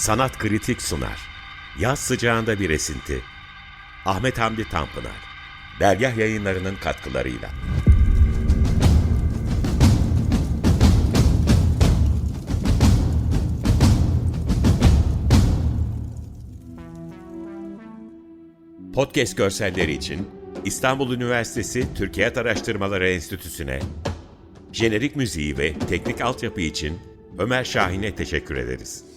Sanat Kritik sunar. Yaz sıcağında bir esinti. Ahmet Hamdi Tanpınar. Dergah yayınlarının katkılarıyla. Podcast görselleri için İstanbul Üniversitesi Türkiye Araştırmaları Enstitüsü'ne, jenerik müziği ve teknik altyapı için Ömer Şahin'e teşekkür ederiz.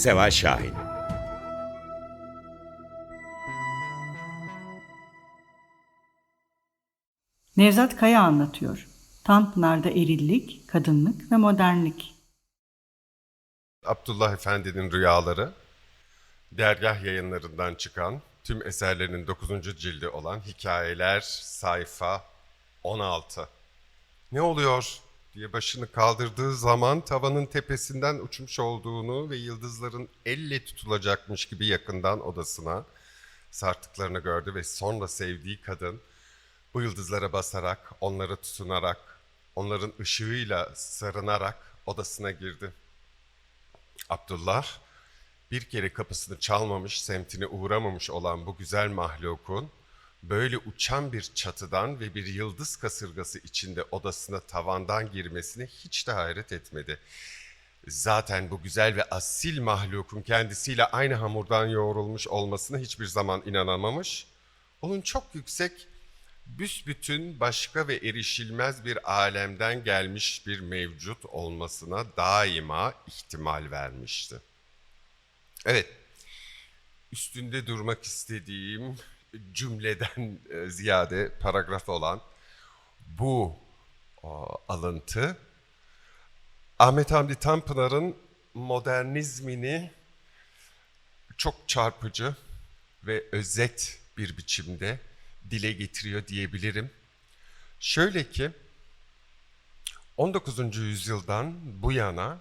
Seval Şahin Nevzat Kaya anlatıyor. Tanpınar'da erillik, kadınlık ve modernlik. Abdullah Efendi'nin Rüyaları, dergah yayınlarından çıkan tüm eserlerinin 9. cildi olan Hikayeler sayfa 16. Ne oluyor diye başını kaldırdığı zaman tavanın tepesinden uçmuş olduğunu ve yıldızların elle tutulacakmış gibi yakından odasına sarktıklarını gördü ve sonra sevdiği kadın bu yıldızlara basarak, onlara tutunarak, onların ışığıyla sarınarak odasına girdi. Abdullah bir kere kapısını çalmamış, semtine uğramamış olan bu güzel mahlukun böyle uçan bir çatıdan ve bir yıldız kasırgası içinde odasına tavandan girmesine hiç de hayret etmedi. Zaten bu güzel ve asil mahlukun kendisiyle aynı hamurdan yoğrulmuş olmasına hiçbir zaman inanamamış. Onun çok yüksek, büsbütün başka ve erişilmez bir alemden gelmiş bir mevcut olmasına daima ihtimal vermişti. Evet, üstünde durmak istediğim cümleden e, ziyade paragraf olan bu alıntı Ahmet Hamdi Tanpınar'ın modernizmini çok çarpıcı ve özet bir biçimde dile getiriyor diyebilirim. Şöyle ki 19. yüzyıldan bu yana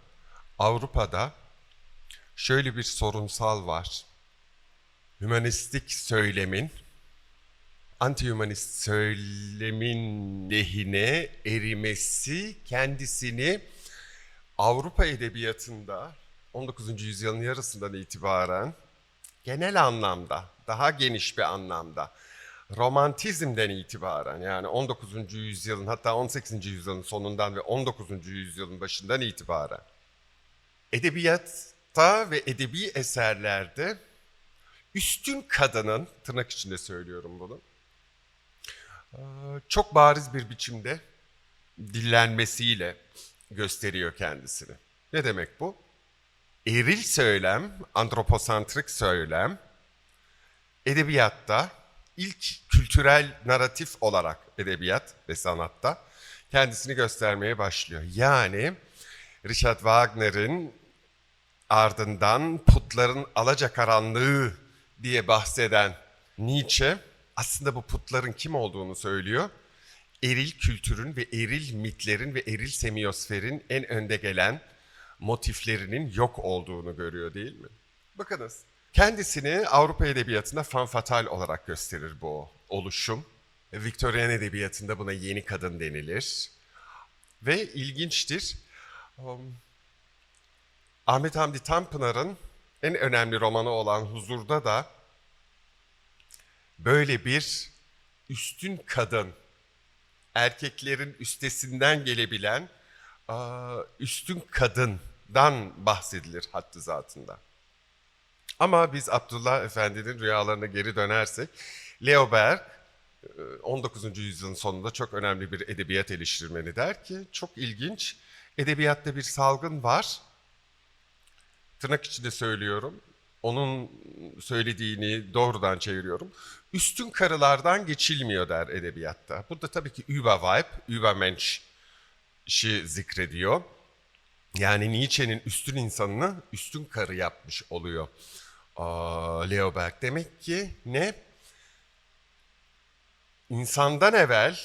Avrupa'da şöyle bir sorunsal var. Hümanistik söylemin, anti-hümanist söylemin lehine erimesi kendisini Avrupa edebiyatında 19. yüzyılın yarısından itibaren genel anlamda, daha geniş bir anlamda romantizmden itibaren yani 19. yüzyılın hatta 18. yüzyılın sonundan ve 19. yüzyılın başından itibaren edebiyatta ve edebi eserlerde üstün kadının, tırnak içinde söylüyorum bunu, eee, çok bariz bir biçimde dillenmesiyle gösteriyor kendisini. Ne demek bu? Eril söylem, antroposantrik söylem, edebiyatta ilk kültürel naratif olarak edebiyat ve sanatta kendisini göstermeye başlıyor. Yani Richard Wagner'in ardından putların alacakaranlığı diye bahseden Nietzsche aslında bu putların kim olduğunu söylüyor. Eril kültürün ve eril mitlerin ve eril semiyosferin en önde gelen motiflerinin yok olduğunu görüyor değil mi? Bakınız kendisini Avrupa Edebiyatı'nda fan fatal olarak gösterir bu oluşum. Victorian Edebiyatı'nda buna yeni kadın denilir. Ve ilginçtir. um, Ahmet Hamdi Tanpınar'ın en önemli romanı olan Huzur'da da böyle bir üstün kadın, erkeklerin üstesinden gelebilen üstün kadından bahsedilir hattı zatında. Ama biz Abdullah Efendi'nin rüyalarına geri dönersek, Leo Berg e, 19. yüzyılın sonunda çok önemli bir edebiyat eleştirmeni der ki çok ilginç edebiyatta bir salgın var. Tırnak içinde söylüyorum. onun söylediğini doğrudan çeviriyorum. Üstün karılardan geçilmiyor der edebiyatta. Burada tabii ki Überweib, Übermensch işi zikrediyor. Yani Nietzsche'nin üstün insanını üstün karı yapmış oluyor. Aa, Leo Berg demek ki ne? İnsandan evvel,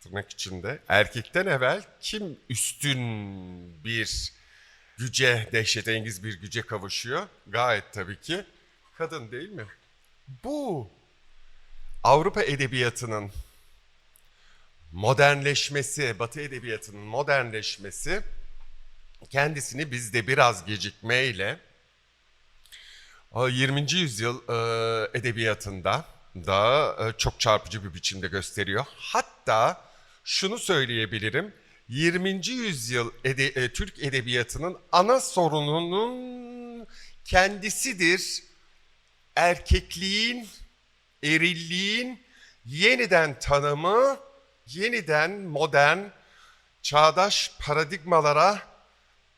tırnak içinde, erkekten evvel kim üstün bir güce, dehşetengiz bir güce kavuşuyor? Gayet tabii ki kadın değil mi? Bu Avrupa edebiyatının modernleşmesi, Batı edebiyatının modernleşmesi kendisini bizde biraz gecikmeyle e, 20. yüzyıl e, edebiyatında da e, çok çarpıcı bir biçimde gösteriyor. Hatta şunu söyleyebilirim. 20. yüzyıl ede- e, Türk edebiyatının ana sorununun kendisidir. Erkekliğin, erilliğin yeniden tanımı, yeniden modern, çağdaş paradigmalara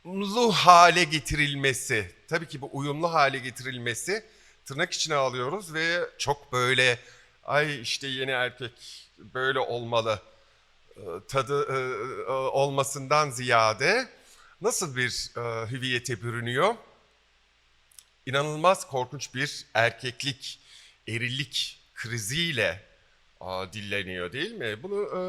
uyumlu hale getirilmesi. Tabii ki bu uyumlu hale getirilmesi tırnak içine alıyoruz ve çok böyle ay işte yeni erkek böyle olmalı tadı e, e, olmasından ziyade nasıl bir e, hüviyete bürünüyor? İnanılmaz korkunç bir erkeklik, erillik kriziyle dilleniyor değil mi? Bunu e,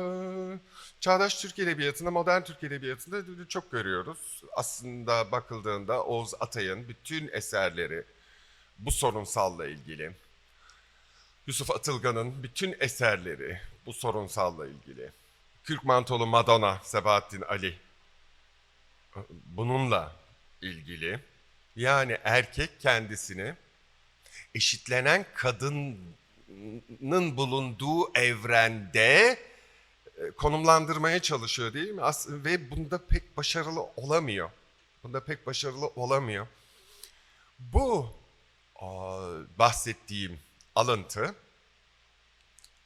çağdaş Türk Edebiyatı'nda, modern Türk Edebiyatı'nda çok görüyoruz. Aslında bakıldığında Oğuz Atay'ın bütün eserleri bu sorunsalla ilgili. Yusuf Atılgan'ın bütün eserleri bu sorunsalla ilgili. Kürk Mantolu Madonna, Sebahattin Ali bununla ilgili. Yani erkek kendisini eşitlenen kadının bulunduğu evrende e, konumlandırmaya çalışıyor değil mi? As- ve bunda pek başarılı olamıyor. Bunda pek başarılı olamıyor. Bu bahsettiğim alıntı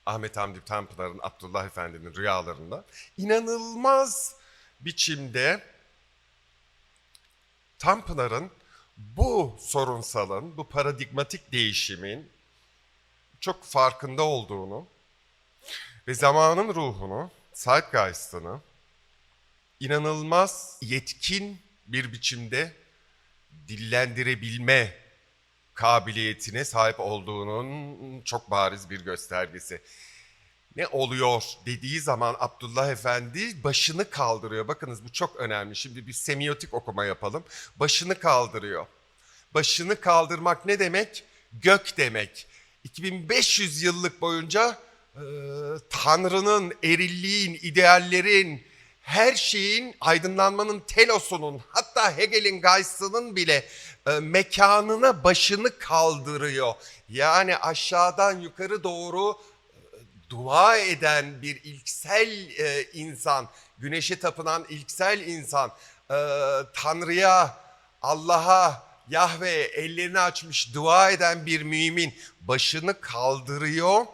Ahmet Hamdi Tanpınar'ın Abdullah Efendi'nin rüyalarında inanılmaz biçimde Tanpınar'ın bu sorunsalın, bu paradigmatik değişimin çok farkında olduğunu ve zamanın ruhunu, zeitgeist'ını inanılmaz yetkin bir biçimde dillendirebilme kabiliyetine sahip olduğunun çok bariz bir göstergesi. Ne oluyor dediği zaman Abdullah Efendi başını kaldırıyor. Bakınız bu çok önemli. Şimdi bir semiotik okuma yapalım. Başını kaldırıyor. Başını kaldırmak ne demek? Gök demek. 2500 yıllık boyunca e, Tanrı'nın, erilliğin, ideallerin, her şeyin aydınlanmanın telosunun hatta Hegel'in Geist'ının bile mekanına başını kaldırıyor. Yani aşağıdan yukarı doğru e, dua eden bir ilksel e, insan, güneşe tapınan ilksel insan, e, Tanrı'ya, Allah'a, Yahve ellerini açmış dua eden bir mümin başını kaldırıyor.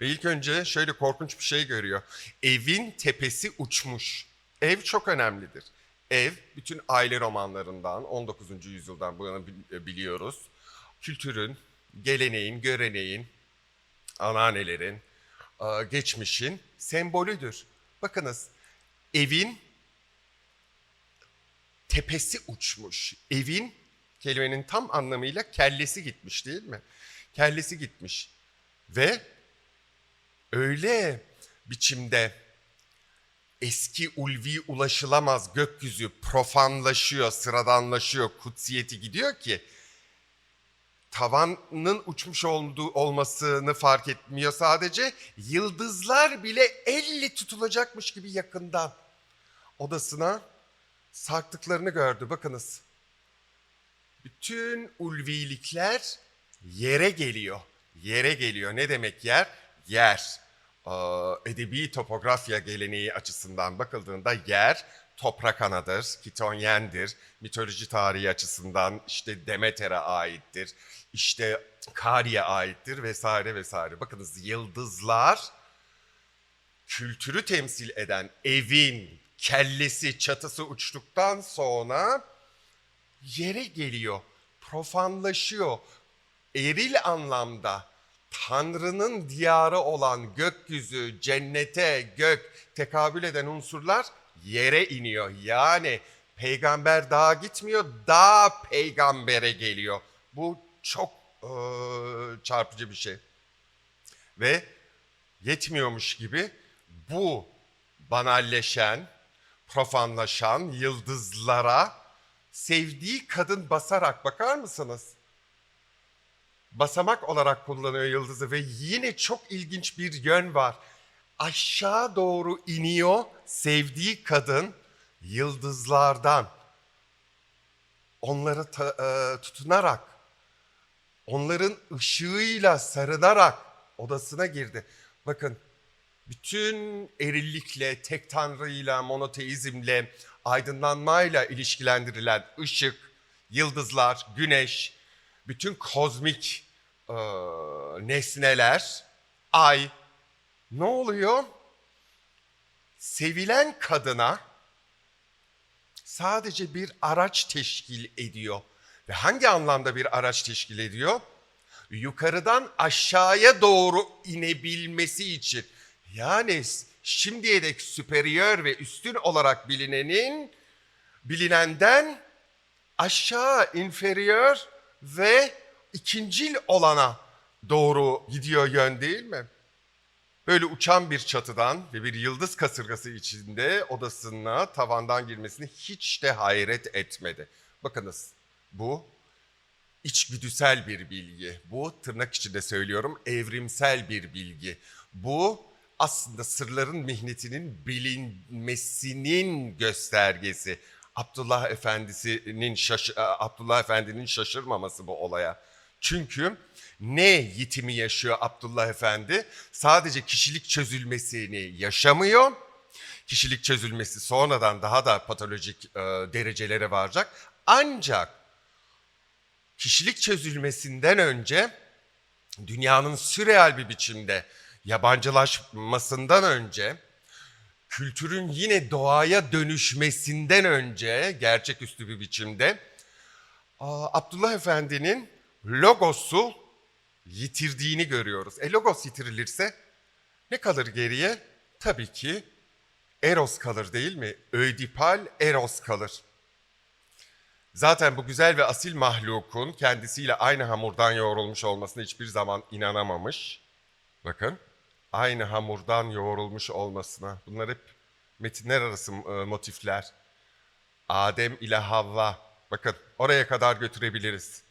Ve ilk önce şöyle korkunç bir şey görüyor. Evin tepesi uçmuş. Ev çok önemlidir. Ev bütün aile romanlarından 19. yüzyıldan bu yana bi- biliyoruz. Kültürün, geleneğin, göreneğin, anneannelerin, e, geçmişin sembolüdür. Bakınız evin tepesi uçmuş. Evin kelimenin tam anlamıyla kellesi gitmiş değil mi? Kellesi gitmiş. Ve öyle biçimde eski ulvi ulaşılamaz gökyüzü profanlaşıyor, sıradanlaşıyor, kutsiyeti gidiyor ki tavanın uçmuş olduğu olmasını fark etmiyor sadece. Yıldızlar bile elle tutulacakmış gibi yakından odasına sarktıklarını gördü. Bakınız. Bütün ulvilikler yere geliyor. Yere geliyor. Ne demek yer? Yer. Edebi topografya geleneği açısından bakıldığında yer toprak anadır, kitonyendir. Mitoloji tarihi açısından işte Demeter'e aittir, işte Kari'ye aittir vesaire vesaire. Bakınız yıldızlar kültürü temsil eden evin kellesi, çatısı uçtuktan sonra yere geliyor. profanlaşıyor. Eril anlamda Tanrı'nın diyarı olan gökyüzü, cennete, gök tekabül eden unsurlar yere iniyor. Yani peygamber dağa gitmiyor, dağ peygambere geliyor. Bu çok eee, çarpıcı bir şey. Ve yetmiyormuş gibi bu banalleşen, profanlaşan yıldızlara sevdiği kadın basarak bakar mısınız? Basamak olarak kullanıyor yıldızı ve yine çok ilginç bir yön var. Aşağı doğru iniyor sevdiği kadın yıldızlardan. Onları ta- e, tutunarak, onların ışığıyla sarılarak odasına girdi. Bakın bütün erillikle, tek tanrıyla, monoteizmle, aydınlanmayla ilişkilendirilen ışık, yıldızlar, güneş, bütün kozmik e, nesneler, ay ne oluyor? Sevilen kadına sadece bir araç teşkil ediyor. Ve hangi anlamda bir araç teşkil ediyor? Yukarıdan aşağıya doğru inebilmesi için. Yani şimdiye dek süperiyör ve üstün olarak bilinenin bilinenden aşağı inferior ve ikincil olana doğru gidiyor yön değil mi? Böyle uçan bir çatıdan ve bir yıldız kasırgası içinde odasına tavandan girmesini hiç de hayret etmedi. Bakınız bu içgüdüsel bir bilgi. Bu tırnak içinde söylüyorum evrimsel bir bilgi. Bu aslında sırların mihnetinin bilinmesinin göstergesi. Abdullah Efendisi'nin Abdullah Efendi'nin şaşırmaması bu olaya. Çünkü ne yitimi yaşıyor Abdullah Efendi? Sadece kişilik çözülmesini yaşamıyor. Kişilik çözülmesi sonradan daha da patolojik e, derecelere varacak. Ancak kişilik çözülmesinden önce dünyanın sürreal bir biçimde yabancılaşmasından önce kültürün yine doğaya dönüşmesinden önce gerçeküstü bir biçimde Abdullah Efendi'nin logosu yitirdiğini görüyoruz. E logos yitirilirse ne kalır geriye? Tabii ki Eros kalır değil mi? Ödipal Eros kalır. Zaten bu güzel ve asil mahlukun kendisiyle aynı hamurdan yoğrulmuş olmasına hiçbir zaman inanamamış. Bakın aynı hamurdan yoğrulmuş olmasına. Bunlar hep metinler arası e, motifler. Adem ile Havva. Bakın oraya kadar götürebiliriz.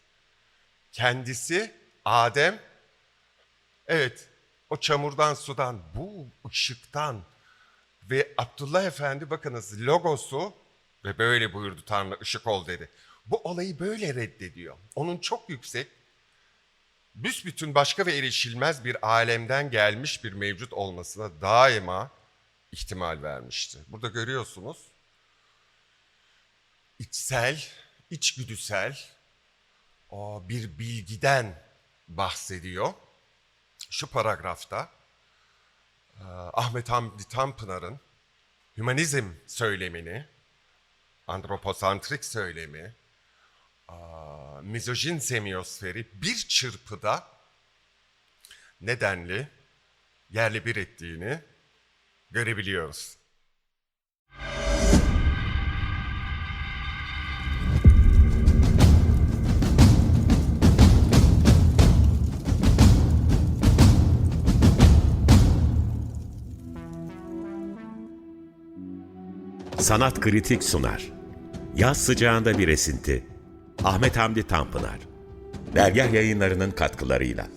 Kendisi Adem. Evet o çamurdan sudan bu ışıktan ve Abdullah Efendi bakınız logosu ve böyle buyurdu Tanrı ışık ol dedi. Bu olayı böyle reddediyor. Onun çok yüksek, büsbütün başka ve erişilmez bir alemden gelmiş bir mevcut olmasına daima ihtimal vermişti. Burada görüyorsunuz içsel, içgüdüsel o bir bilgiden bahsediyor. Şu paragrafta e, Ahmet Hamdi Tanpınar'ın hümanizm söylemini, antroposantrik söylemi, aa, mizojin semiyosferi bir çırpıda nedenli yerli bir ettiğini görebiliyoruz. Sanat Kritik sunar. Yaz sıcağında bir esinti. Ahmet Hamdi Tanpınar. Dergah yayınlarının katkılarıyla.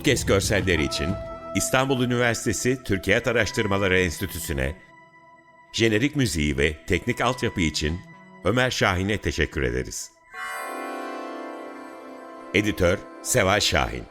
Podcast görselleri için İstanbul Üniversitesi Türkiye Araştırmaları Enstitüsü'ne, jenerik müziği ve teknik altyapı için Ömer Şahin'e teşekkür ederiz. Editör Seval Şahin